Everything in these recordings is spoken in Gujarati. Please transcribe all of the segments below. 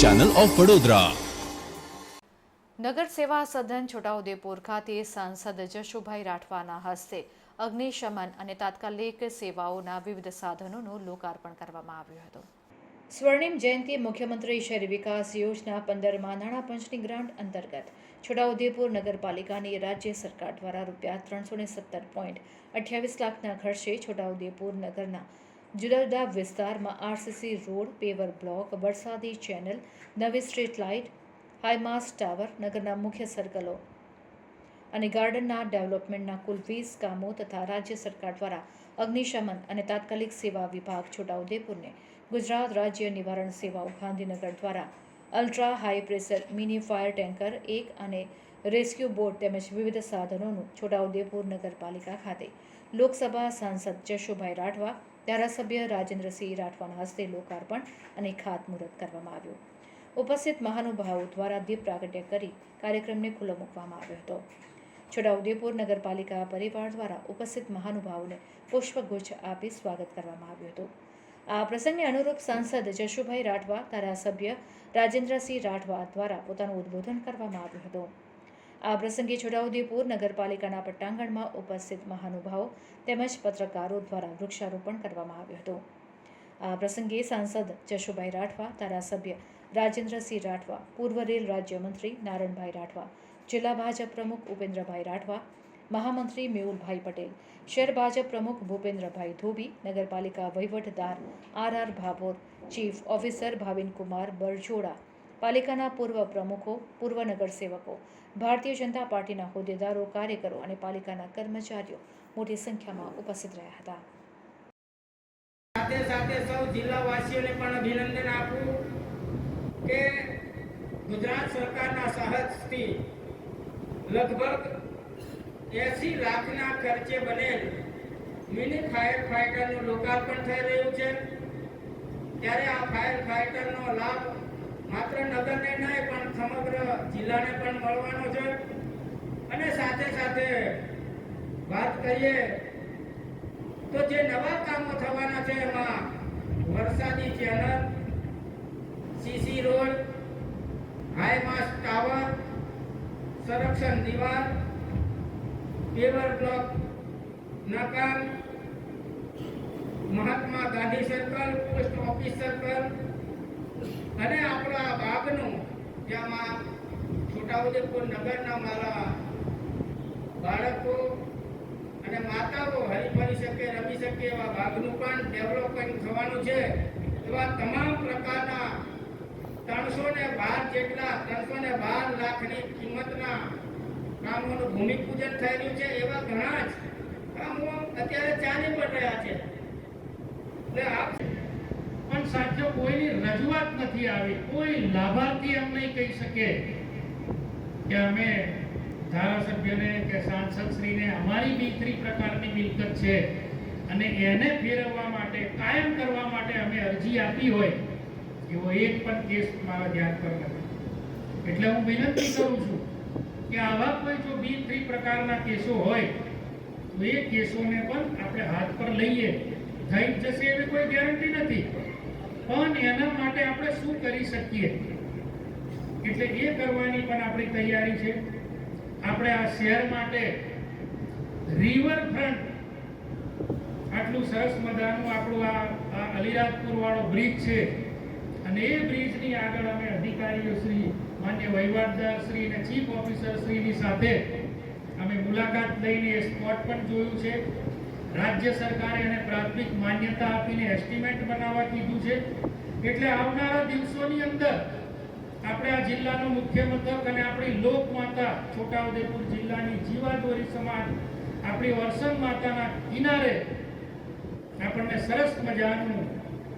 ચેનલ ઓફ વડોદરા નગર સેવા સદન છોટાઉદેપુર ખાતે સાંસદ જશુભાઈ રાઠવાના હસ્તે અગ્નિશમન અને તાત્કાલિક સેવાઓના વિવિધ સાધનોનું લોકાર્પણ કરવામાં આવ્યું હતું. સ્વર્ણિમ જયંતિ મુખ્યમંત્રી શહેરી વિકાસ યોજના પંદરમાં નાણાં પંચની ગ્રાન્ટ અંતર્ગત છોટાઉદેપુર નગરપાલિકાની રાજ્ય સરકાર દ્વારા રૂપિયા ત્રણસો ને સત્તર પોઈન્ટ અઠ્યાવીસ લાખના ખર્ચે છોટાઉદેપુર નગરના જુદા જુદા વિસ્તારમાં આરસીસી રોડ, પેવર બ્લોક, વરસાદી ચેનલ, નવી street light high mast tower, નગરના મુખ્ય સર્કલો અને ગાર્ડનના ડેવલપમેન્ટના કુલ વીસ કામો તથા રાજ્ય સરકાર દ્વારા અગ્નિશમન અને તાત્કાલિક સેવા વિભાગ છોટાઉદેપુરને ગુજરાત રાજ્ય નિવારણ સેવાઓ ગાંધીનગર દ્વારા ultra high pressure mini fire tanker, એક અને રેસ્ક્યુ બોટ તેમજ વિવિધ સાધનોનું છોટાઉદેપુર નગરપાલિકા ખાતે લોકસભા સાંસદ જશુભાઈ રાઠવા ધારાસભ્ય રાજેન્દ્રસિંહ રાઠવાના હસ્તે લોકાર્પણ અને ખાતમુહૂર્ત કરવામાં આવ્યું. ઉપસ્થિત મહાનુભાવો દ્વારા દીપ પ્રાગટ્ય કરી કાર્યક્રમને ખુલ્લો મૂકવામાં આવ્યો હતો. છોટાઉદેપુર નગરપાલિકા પરિવાર દ્વારા ઉપસ્થિત મહાનુભાવોને પુષ્પગુચ્છ આપી સ્વાગત કરવામાં આવ્યું હતું. આ પ્રસંગને અનુરૂપ સાંસદ જશુભાઈ રાઠવા, ધારાસભ્ય રાજેન્દ્રસિંહ રાઠવા દ્વારા પોતાનું ઉદ્બોધન કરવામાં આવ્યું હતું. આ પ્રસંગે છોટાઉદેપુર નગરપાલિકાના પટ્ટાંગણમાં ઉપસ્થિત મહાનુભાવો તેમજ પત્રકારો દ્વારા વૃક્ષારોપણ કરવામાં આવ્યું હતું. આ પ્રસંગે સાંસદ જશુભાઈ રાઠવા, ધારાસભ્ય રાજેન્દ્રસિંહ રાઠવા, પૂર્વ રેલ રાજ્યમંત્રી નારણભાઈ રાઠવા, જિલ્લા ભાજપ પ્રમુખ ઉપેન્દ્રભાઈ રાઠવા, મહામંત્રી મેહુલભાઈ પટેલ, શહેર ભાજપ પ્રમુખ ભૂપેન્દ્રભાઈ ધોબી, નગરપાલિકા વહીવટદાર R R Bhabhor, chief officer Bhavinkumar Barjoda પાલિકાના પૂર્વ પ્રમુખો, પૂર્વ નગરસેવકો, ભારતીય જનતા પાર્ટીના હોદ્દેદારો, કાર્યકરો અને પાલિકાના કર્મચારીઓ મોટી સંખ્યામાં ઉપસ્થિત રહ્યા હતા. સાથે સાથે સૌ જિલ્લાવાસીઓને પણ અભિનંદન આપું કે ગુજરાત સરકારના સહજથી લગભગ એસી લાખના ખર્ચે બનેલ મિની ફાયર ફાઇટરનું લોકાર્પણ થઈ રહ્યું છે. ત્યારે આ ફાયર ફાઇટરનો લાભ માત્ર નગરને નહીં, પણ સમગ્ર જિલ્લાને પણ મળવાનો છે. અને સાથે સાથે વાત કરીએ તો જે નવા કામો થવાના છે, એમાં વરસાદી channel, CC road high mast tower સંરક્ષણ દિવાલ, paver block નકામ Mahatma Gandhi circle post office circle અને આપણા બાગનું, જેમાં છોટાઉદેપુર નગરના મારા બાળકો અને માતાઓ હરી ફરી શકે, રમી શકે એવા બાગનું પણ ડેવલપમેન્ટ થવાનું છે. એવા તમામ પ્રકારના ત્રણસો ને બાર જેટલા ત્રણસો ને બાર લાખની કિંમતના કામોનું ભૂમિપૂજન રહ્યું છે. એવા ઘણા જ કામો અત્યારે ચાલી પણ રહ્યા છે. આપ પણ સાથીઓ, કોઈની રજૂઆત નથી આવી. કોઈ લાભાર્થી એમ નહીં કહી શકે કે અમે ધારાસભ્યને કે સાંસદશ્રીને અમારી બી ત્રી પ્રકારની મિલકત છે અને એને ફેરવવા માટે, કાયમ કરવા માટે અમે અરજી આપી હોય, એવો એક પણ કેસ મારા ધ્યાન પર નથી. એટલે હું વિનંતી કરું છું કે આવા કોઈ જો બી ત્રી પ્રકારના કેસો હોય, તો એ કેસોને પણ આપણે હાથ પર લઈએ. થઈ જશે એવી કોઈ ગેરંટી નથી. પણ એના માટે આપણે શું કરી શકીએ? એટલે એ કરવાની પણ આપણી તૈયારી છે. આપણે આ શહેર માટે રિવર ફ્રન્ટ આટલું સરસ મજાનું આપણું આ આ અલીરાજપુર વાળો બ્રિજ છે. અને એ બ્રિજની આગળ અમે અધિકારીઓ શ્રી, માન્ય વહીવટદાર શ્રી અને ચીફ ઓફિસર શ્રીની સાથે અમે મુલાકાત લઈને એ સ્પોટ પણ જોયું છે. રાજ્ય સરકારે એને પ્રાથમિક માન્યતા આપીને એસ્ટિમેટ બનાવવા કીધું છે. એટલે આવનારા દિવસોની અંદર આપણે આ જિલ્લાનો મુખ્ય મથક અને આપણી લોકમાતા છોટાઉદેપુર જિલ્લાની જીવાદોરી સમાજ, આપણી વરસન માતાના કિનારે આપણને સરસ મજાનું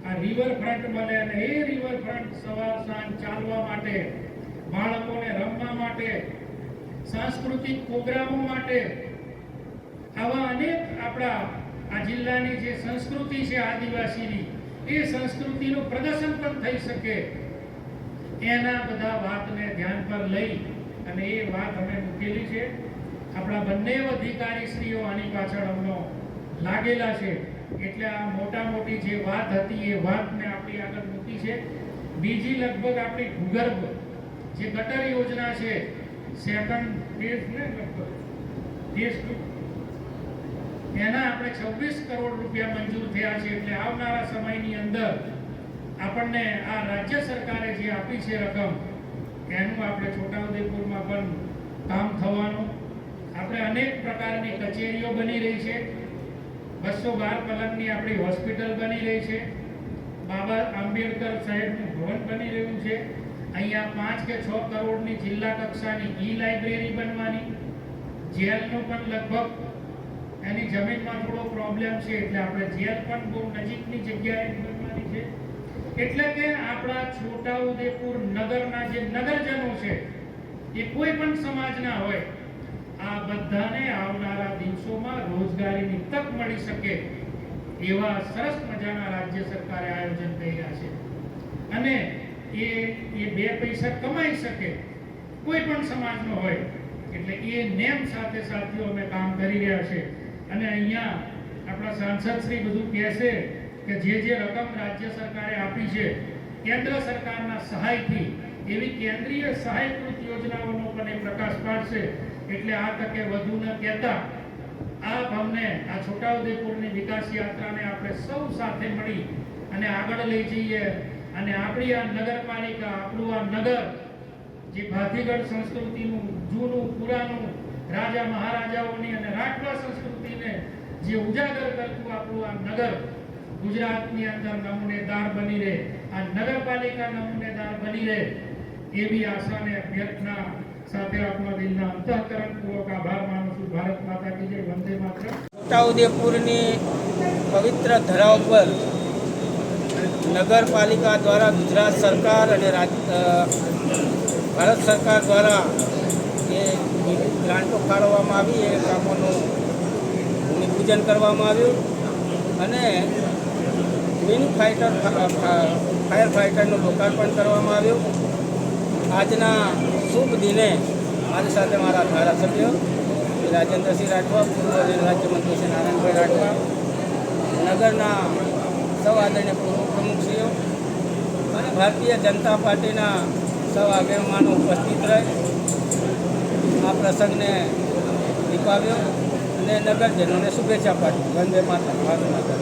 આ રિવર ફ્રન્ટ મળે અને એ રિવર ફ્રન્ટ સવાર સાંજ ચાલવા માટે, બાળકોને રમવા માટે, સાંસ્કૃતિક પ્રોગ્રામો માટે આવા અનેક આપણા આ જિલ્લાની જે સંસ્કૃતિ છે આદિવાસીની, એ સંસ્કૃતિનું પ્રદર્શન પણ થઈ શકે. એના બધા વાતને ધ્યાન પર લઈ અને એ વાત અમે મૂકેલી છે. આપણા બંને અધિકારીશ્રીઓ આની પાછળ અમનો લાગેલા છે. એટલે આ મોટા મોટી જે વાત હતી, એ વાતને આપણી આગળ મૂકી છે. બીજી લગભગ આપણી ભૂગર્ભ જે ગટર યોજના છે સેકન્ડ ફેઝ ને લગભગ ફેઝ ટુ એના આપણે છવ્વીસ કરોડ રૂપિયા મંજૂર થયા છે એટલે આવનારા સમયની અંદર આપણને આ રાજ્ય સરકારે જે આપી છે રકમ, એનું આપણે છોટાઉદેપુરમાં પણ કામ થવાનું. આપણે અનેક પ્રકારની કચેરીઓ બની રહી છે. બસો બાર પલંગની આપણી હોસ્પિટલ બની રહી છે. બાબા આંબેડકર સાહેબનું ભવન બની રહ્યું છે. અહીંયા પાંચ કે છ કરોડની જિલ્લા કક્ષાની ઈ લાઇબ્રેરી બનવાની. જેલનું પણ લગભગ એની જમીનમાં થોડો પ્રોબ્લેમ છે, એટલે આપણે જેલ પણ બહુ નજીકની જગ્યાએ બનવાની છે. એટલે કે આપણા છોટાઉદેપુર નગરના જે નગરજનો છે, એ કોઈ પણ સમાજના હોય, આ બધાને આવનારા દિવસોમાં રોજગારીની તક મળી શકે એવા સરસ મજાના રાજ્ય સરકારે આયોજન કર્યા છે. અને એ એ બે પૈસા કમાઈ શકે કોઈ પણ સમાજનો હોય, એટલે એ નેમ સાથે સાથીઓ અમે કામ કરી રહ્યા છે. અને અહીંયા આપણા સાંસદ શ્રી બધું કહેશે કે જે જે રકમ રાજ્ય સરકારે આપી છે, કેન્દ્ર સરકારના સહાયથી એવી કેન્દ્રીય સહાયકૃત યોજનાઓનો પણ એ પ્રકાશ પાડશે. એટલે આ તકે વધુ ન કહેતા આપ અમને આ છોટાઉદેપુરની વિકાસ યાત્રાને આપણે સૌ સાથે મળી અને આગળ લઈ જઈએ. અને આપણી આ નગરપાલિકા, આપણું આ નગર, જે ભાતીગઢ સંસ્કૃતિનું, જૂનું, પુરાનું રાજા મહારાજાઓની અને રાઠવા સંસ્કૃતિને જે ઉજાગર કરતું આપણું આ નગર, ગુજરાતની અંદર નમૂનેદાર બની રહે, આ નગરપાલિકા નમૂનેદાર બની રહે એવી આશાને અભ્યર્થના સાથે આપણા દિલના અંતઃકરણપૂર્વક આભાર માનું છું. ભારત માતા કી જય. વંદે માત્ર છોટાઉદેપુરની પવિત્ર ધરા ઉપર નગરપાલિકા દ્વારા ગુજરાત સરકાર અને ભારત સરકાર દ્વારા ગ્રાન્ટો ફાળવવામાં આવી, એ કામોનું ભૂમિપૂજન કરવામાં આવ્યું. અને વિન ફાઇટર ફાયર ફાઇટરનું લોકાર્પણ કરવામાં આવ્યું. આજના શુભ દિને આજ સાથે મારા ધારાસભ્ય રાજેન્દ્રસિંહ રાઠવા, પૂર્વ રાજ્યમંત્રી શ્રી નારાયણભાઈ રાઠવા, નગરના સૌ આદરણીય પૂર્વ પ્રમુખશ્રીઓ અને ભારતીય જનતા પાર્ટીના સૌ આગેવાનો ઉપસ્થિત રહે. આ પ્રસંગને દીપાવ્યો અને નગરજનોને શુભેચ્છા પાઠવી વંદે માતા ભારત માતા.